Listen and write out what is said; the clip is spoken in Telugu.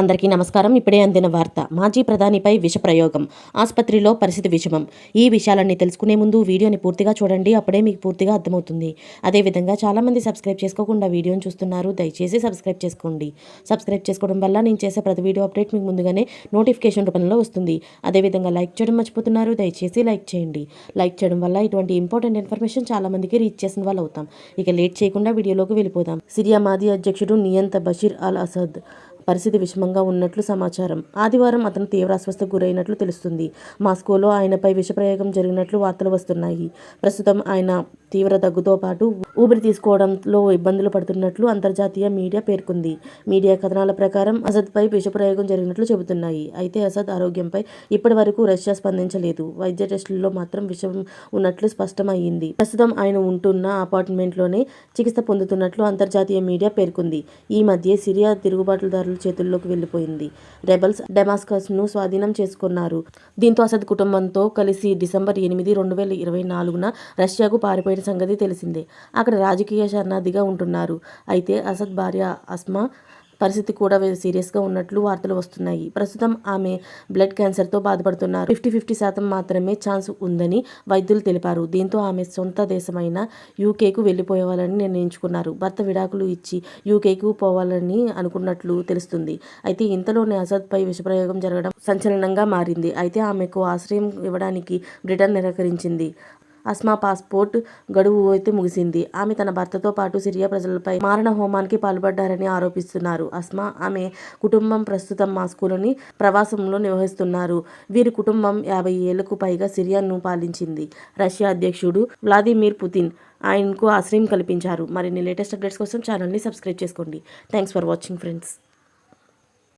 అందరికీ నమస్కారం. ఇప్పుడే అందిన వార్త. మాజీ ప్రధానిపై విష ప్రయోగం ఆసుపత్రిలో పరిస్థితి విషమం. ఈ విషయాలన్నీ తెలుసుకునే ముందు వీడియోని పూర్తిగా చూడండి. అప్పుడే మీకు పూర్తిగా అర్థమవుతుంది. అదేవిధంగా చాలామంది సబ్స్క్రైబ్ చేసుకోకుండా వీడియోని చూస్తున్నారు. దయచేసి సబ్స్క్రైబ్ చేసుకోండి. సబ్స్క్రైబ్ చేసుకోవడం వల్ల నేను చేసే ప్రతి వీడియో అప్డేట్ మీకు ముందుగానే నోటిఫికేషన్ రూపంలో వస్తుంది. అదేవిధంగా లైక్ చేయడం మర్చిపోతున్నారు. దయచేసి లైక్ చేయండి. లైక్ చేయడం వల్ల ఇటువంటి ఇంపార్టెంట్ ఇన్ఫర్మేషన్ చాలామందికి రీచ్ చేసిన వాళ్ళు అవుతాం. ఇక లేట్ చేయకుండా వీడియోలోకి వెళ్ళిపోదాం. సిరియా మాజీ అధ్యక్షుడు నియంత బషీర్ అల్ అసద్ పరిస్థితి విషమంగా ఉన్నట్లు సమాచారం. ఆదివారం అతను తీవ్ర అస్వస్థకు గురైనట్లు తెలుస్తుంది. మాస్కోలో ఆయనపై విషప్రయోగం జరిగినట్లు వార్తలు వస్తున్నాయి. ప్రస్తుతం ఆయన తీవ్ర దగ్గుతో పాటు ఊపిరి తీసుకోవడంలో ఇబ్బందులు పడుతున్నట్లు అంతర్జాతీయ మీడియా పేర్కొంది. మీడియా కథనాల ప్రకారం అసద్పై విషప్రయోగం జరిగినట్లు చెబుతున్నాయి. అయితే అసద్ ఆరోగ్యంపై ఇప్పటి వరకు రష్యా స్పందించలేదు. వైద్య టెస్టుల్లో మాత్రం విషం ఉన్నట్లు స్పష్టమయ్యింది. ప్రస్తుతం ఆయన ఉంటున్న అపార్ట్మెంట్లోనే చికిత్స పొందుతున్నట్లు అంతర్జాతీయ మీడియా పేర్కొంది. ఈ మధ్య సిరియా తిరుగుబాటుదారుల చేతుల్లోకి వెళ్ళిపోయింది రెబల్స్ డెమాస్కస్ను స్వాధీనం చేసుకున్నారు. దీంతో అసద్ కుటుంబంతో కలిసి డిసెంబర్ ఎనిమిది రెండు వేల ఇరవై నాలుగున రష్యాకు పారిపోయిన సంగతి తెలిసిందే. అక్కడ రాజకీయ శరణార్థిగా ఉంటున్నారు. అయితే అసద్ భార్య అస్మా పరిస్థితి కూడా సీరియస్గా ఉన్నట్లు వార్తలు వస్తున్నాయి. ప్రస్తుతం ఆమె బ్లడ్ క్యాన్సర్తో బాధపడుతున్నారు. ఫిఫ్టీ ఫిఫ్టీ శాతం మాత్రమే ఛాన్స్ ఉందని వైద్యులు తెలిపారు. దీంతో ఆమె సొంత దేశమైన యూకేకు వెళ్ళిపోవాలని నిర్ణయించుకున్నారు. భర్త విడాకులు ఇచ్చి యూకేకు పోవాలని అనుకున్నట్లు తెలుస్తుంది. అయితే ఇంతలోనే అసద్పై విషప్రయోగం జరగడం సంచలనంగా మారింది. అయితే ఆమెకు ఆశ్రయం ఇవ్వడానికి బ్రిటన్ నిరాకరించింది. అస్మా పాస్పోర్ట్ గడువు అయితే ముగిసింది. ఆమె తన భర్తతో పాటు సిరియా ప్రజలపై మారణ హోమానికి పాల్పడ్డారని ఆరోపిస్తున్నారు. అస్మా ఆమె కుటుంబం ప్రస్తుతం మాస్కోలోని ప్రవాసంలో నిర్వహిస్తున్నారు. వీరి కుటుంబం యాభై ఏళ్ళకు పైగా సిరియాను పాలించింది. రష్యా అధ్యక్షుడు వ్లాదిమిర్ పుతిన్ ఆయనకు ఆశ్రయం కల్పించారు. మరిన్ని లేటెస్ట్ అప్డేట్స్ కోసం ఛానల్ని సబ్స్క్రైబ్ చేసుకోండి. Thanks for watching friends.